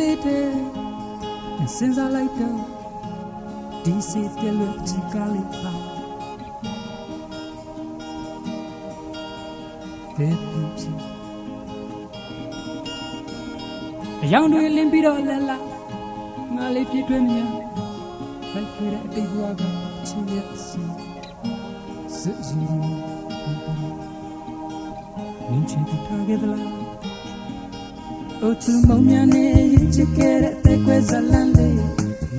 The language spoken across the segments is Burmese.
လေးတဲ့စဉ်းစားလိုက်တော့ဒီစိတ်ပြည့်လို့ချစ်ကလေးပါတဲ့သူချစ်အယောင်တွေလင်းပြီးတော့လဲလာငါလေးပြည့်တွဲမြင်လိုက်ခဲ့တဲ့အတိတ်ဘဝကချစ်ရဲ့စီစစ်စီမင်းချစ်ထားခဲ့သလား အိုသူမုံများနဲ့ရင်ချစ်ခဲ့တဲ့ကွယ်ဇလန်လေး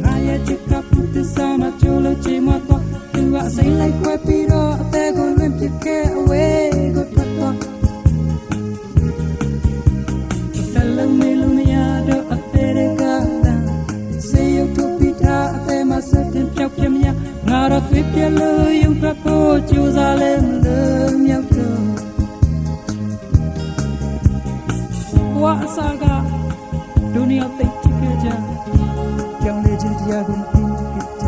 ငါရဲ့ချစ်ကပုတ္တစာမချိုးလို့ချေမတော့သူကအစိမ့်လိုက်ခွဲပြီးတော့အသေးကိုလွင်ပြခဲ့အဝေးကိုထွက်တော့တလုံးမေလုံးမရတော့အသေးကတန်စေရုပ်ထုတ်ပြီးထားအသေးမဆက်တင်ပြောက်ပြမရငါတော့တွေ့ပြလို့ယုံထွက်ဖို့ကြိုးစားလဲမလို့ အစားကဒုနီယာသိချစ်ခဲ့ကြကြောင်းလေခြင်းတရားကိုပြီးခဲ့ကြ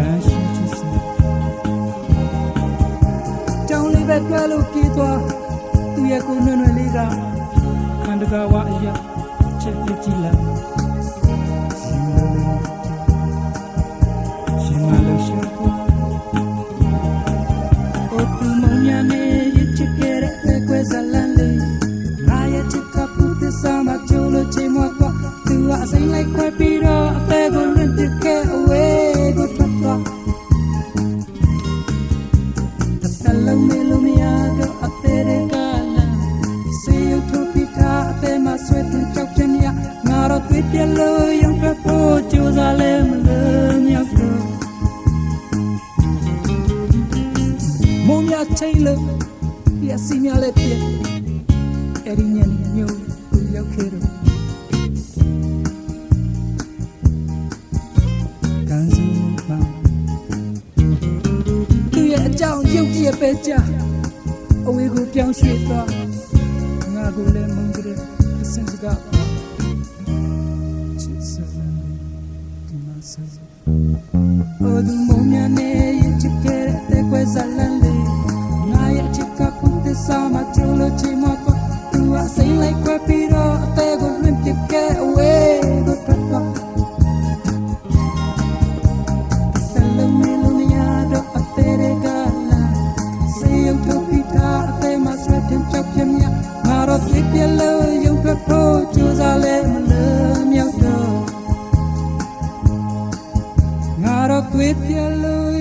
အရှိချစ်စကြောင်းလေးပဲတွဲလို့ပြေးသွားသူရဲ့ကိုယ်နွယ်နွယ်လေးကခန္ဓာကဝအရာချက်ပြကြည့်လာရှင်မလို့ရှင်ကို ပြီးတော့အသေးကိုလွင့်ပစ်ခဲ့အဝေးကိုထွက်သွားတလုံးမေလုံးမရတော့အသေးတွေကလာစေယုတ်ထုတ်ပြီးသားအသေးမဆွဲတင်ကြောက်ပြင်းရငါတော့တွေ့ပြလို့ရုံထွက်ဖို့ကြိုးစားလဲမလို့မြောက်တော့မုံမြချိတ်လို့ပြက်စီများလည်းပြက်အဲ့ဒီညနေမျိုးကိုရောက်ခဲ့တော့ ပ်တရက်ပဲကြာအဝေးကိုပြောင်းရွှေ့သွားငါကိုလည်းမုန်းကြတဲ့အစင်စကားချစ်စမ်းဒီမှာဆက် Oh, du momia ne chikere te kweza lande na ya chika punte sama chulo chimo ko tu a say like kwa piro te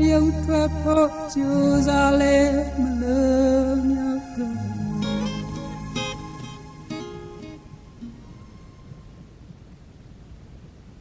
ယုံထွက်ဖို့ကြိုးစားလဲမလွမြောက်တော့